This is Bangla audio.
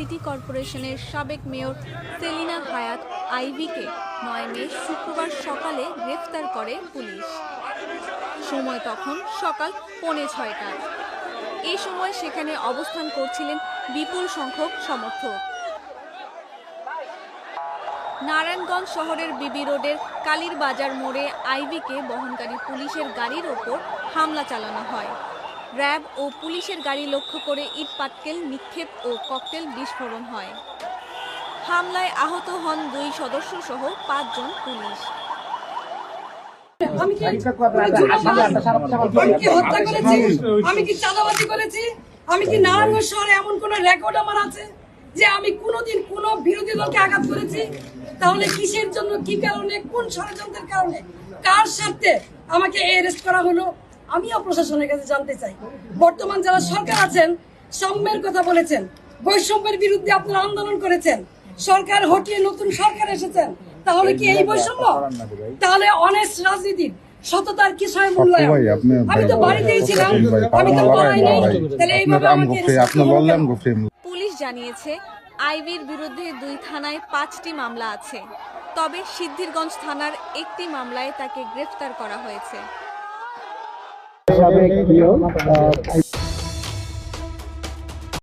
সিটি কর্পোরেশনের সাবেক মেয়র সেলিনা হায়াত আইভিকে নয় মে শুক্রবার সকালে গ্রেফতার করে পুলিশ। সময় তখন সকাল পৌনে ছয়টা। এই সময় সেখানে অবস্থান করছিলেন বিপুল সংখ্যক সমর্থক। নারায়ণগঞ্জ শহরের বিবি রোডের কালীর বাজার মোড়ে আইভিকে বহনকারী পুলিশের গাড়ির ওপর হামলা চালানো হয়। র্যাব ও পুলিশের গাড়ি লক্ষ্য করে ইট পাটকেল নিক্ষেপ ও ককটেল বিস্ফোরণ হয়। হামলায় আহত হন দুই সদস্য সহ পাঁচজন পুলিশ। আমি কি আমি কি হত্যা করেছি? আমি কি চাঁদাবাজি করেছি? আমি কি নারায়ণগঞ্জ শহরে এমন কোন রেকর্ড আমার আছে যে আমি কোনোদিন কোন বিরোধী দলকে আঘাত করেছি? তাহলে কিসের জন্য কি কারণে কোন ষড়যন্ত্রের কারণে? কার স্বার্থে আমাকে অ্যারেস্ট করা হলো? আমিও প্রশাসনের কাছে জানতে চাই। বর্তমান যারা সরকার আছেন সাম্যের কথা বলেছেন বৈষম্যের বিরুদ্ধে আপনারা আন্দোলন করেছেন সরকার হটিয়ে নতুন সরকার এসেছেন তাহলে কি এই বৈষম্য? তাহলে অনেস্ট রাজনীতির সততার কিসয় মূল্যায়ন? আমি তো বাড়িতেই ছিলাম আমি তো পাওনা পড়াই নাই। তাহলে এইভাবে আমাকে পুলিশ জানিয়েছে আইভির বিরুদ্ধে দুই থানায় পাঁচটি মামলা আছে। তবে সিদ্ধিরগঞ্জ থানার একটি মামলায় তাকে গ্রেফতার করা হয়েছে। সাবেক